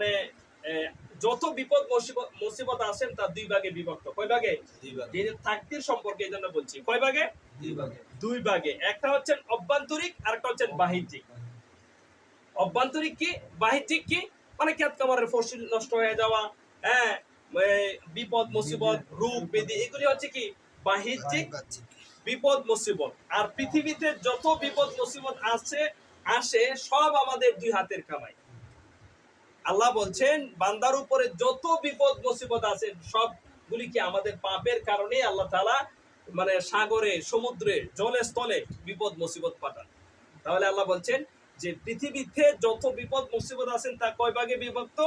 মানে যত বিপদ মুসিবত আসেন তার দুই ভাগে বিভক্ত। কয় ভাগে? তাকদির সম্পর্কে এই জন্য বলছি। কয় ভাগে? দুই ভাগে। একটা হচ্ছে অভ্যন্তরিক আর একটা হচ্ছে বাহ্যিক। অভ্যন্তরিক কি? বাহ্যিক কি? মানে ক্ষেত কামারের ফসল নষ্ট হয়ে যাওয়া হ্যাঁ বিপদ মুসিবত রূপ ব্যাধি এগুলি হচ্ছে কি? বাহ্যিক। বিপদ মুসিবত। আর পৃথিবীতে যত বিপদ মুসিবত আছে আসে সব আমাদের দুই হাতের কামাই। আল্লাহ বলছেন, বান্দার উপরে যত বিপদ, মুসিবত আছে, সবগুলি কি আমাদের পাপের কারণে আল্লাহ তাআলা মানে সাগরে, সমুদ্রে জলে স্থলে বিপদ, মুসিবত পাঠান। তাহলে আল্লাহ বলছেন যে পৃথিবীতে যত বিপদ, মুসিবত আছেন, তা কয় ভাগে বিভক্ত?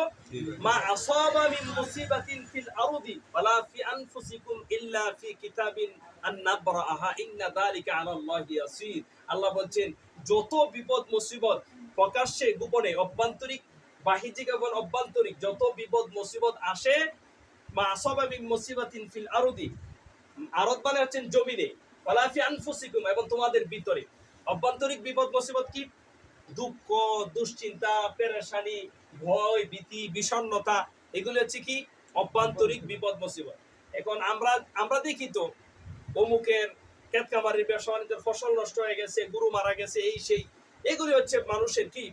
মা আসাবা মিন মুসিবাতিন ফিল আরদি ওয়ালা ফি আনফুসিকুম ইল্লা ফি কিতাবিন আন নাবরাহা ইন্না যালিকা আলা আল্লাহি ইয়াসির। আল্লাহ বলছেন, যত বিপদ, মুসিবত প্রকাশ্যে, গোপনে অভ্যন্তরিক বাহ্যিক এবং অভ্যন্তরিক যত বিপদ, মুসিবত আসে আসাবা মিন মুসিবাতিন ফিল আরদি। আরদ মানে হচ্ছেন জমিনে। ওয়ালা আনফুসিকুম, এবং তোমাদের ভিতরে। অভ্যন্তরিক বিপদ, মুসিবত কি? দুঃখ, দুশ্চিন্তা, পেরেশানি, ভয়, ভীতি, বিষণ্ণতা, এগুলো হচ্ছে কি? অভ্যন্তরিক বিপদ, মুসিবত। এখন আমরা আমরা দেখি তো, অমুকের কেতকামারির ব্যবসা ফসল নষ্ট হয়ে গেছে, গরু মারা গেছে, এই, সেই। এগুলি হচ্ছে মানুষের কি?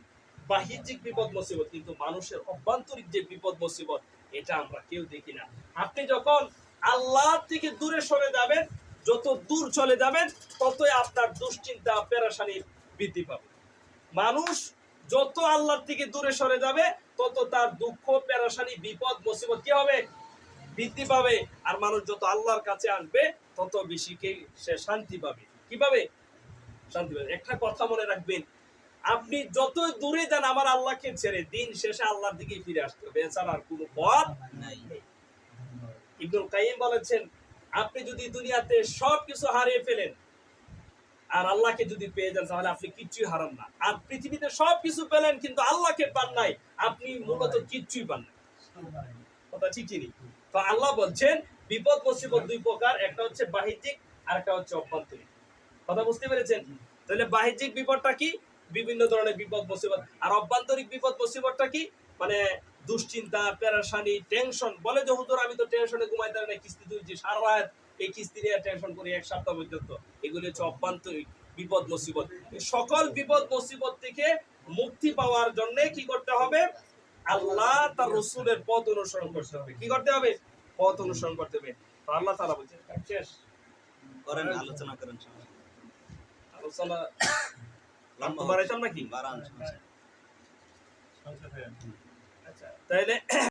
বাহ্যিক বিপদ মুসিবত, কিন্তু মানুষের অভ্যন্তরিক যে বিপদ মুসিবত, এটা আমরা কেউ দেখি না। আপনি যখন আল্লাহ থেকে দূরে সরে যাবেন, যত দূর চলে যাবেন, ততই আপনার দুশ্চিন্তা পেরেশানির বৃদ্ধি পাবে। মানুষ যত আল্লাহর থেকে দূরে সরে যাবে, তত তার দুঃখ, পেরেশানি, বিপদ, মুসিবত কি হবে? বৃদ্ধি পাবে। আর মানুষ যত আল্লাহর কাছে আসবে, তত বেশি সে শান্তি পাবে। কি পাবে শান্তি পাবে। একটা কথা মনে রাখবেন আপনি যত দূরে যান, আমার আল্লাহকে ছেড়ে দিন শেষে আল্লাহর দিকে ফিরে আসতে হবে। এছাড়া আর কোনো পথ নেই। ইবনুল কাইয়িম বলেছেন, আপনি যদি দুনিয়াতে সব কিছু হারিয়ে ফেলেন আর আল্লাহকে যদি পেয়ে যান, তাহলে আপনি কিচ্ছুই হারান না। আর পৃথিবীতে সব কিছু পেলেন, কিন্তু আল্লাহকে পান নাই, আপনি মূলত কিচ্ছুই পান না কথা ঠিকই নেই তো আল্লাহ বলছেন, বিপদ, মুসিবত দুই প্রকার, একটা হচ্ছে বাহ্যিক আর একটা হচ্ছে অভ্যন্তরিক কথা বুঝতে পেরেছেন? তাহলে বাহ্যিক বিপদটা কি? বিভিন্ন ধরনের বিপদ মুসিবত আর অভ্যন্তরিক বিপদ মুসিবতটা কি? মানে দুশ্চিন্তা পেরেশানি টেনশন বলে যে হুজুর আমি তো টেনশনে ঘুমাইতে না কিস্তি তুলছি সারা রাত এই কিস্তি নিয়ে টেনশন করি এক সপ্তাহ পর্যন্ত। এগুলি হচ্ছে অভ্যন্তরিক বিপদ মুসিবত সকল বিপদ মুসিবত থেকে মুক্তি পাওয়ার জন্য কি করতে হবে? আল্লাহ তার রসুলের পথ অনুসরণ করতে হবে। কি করতে হবে? পথ অনুসরণ করতে হবে। আল্লাহ তারা বলছে শেষ। করেন আলোচনা করেন আলোচনা লম্বা বাড়াইতাম নাকি? আচ্ছা তাইলে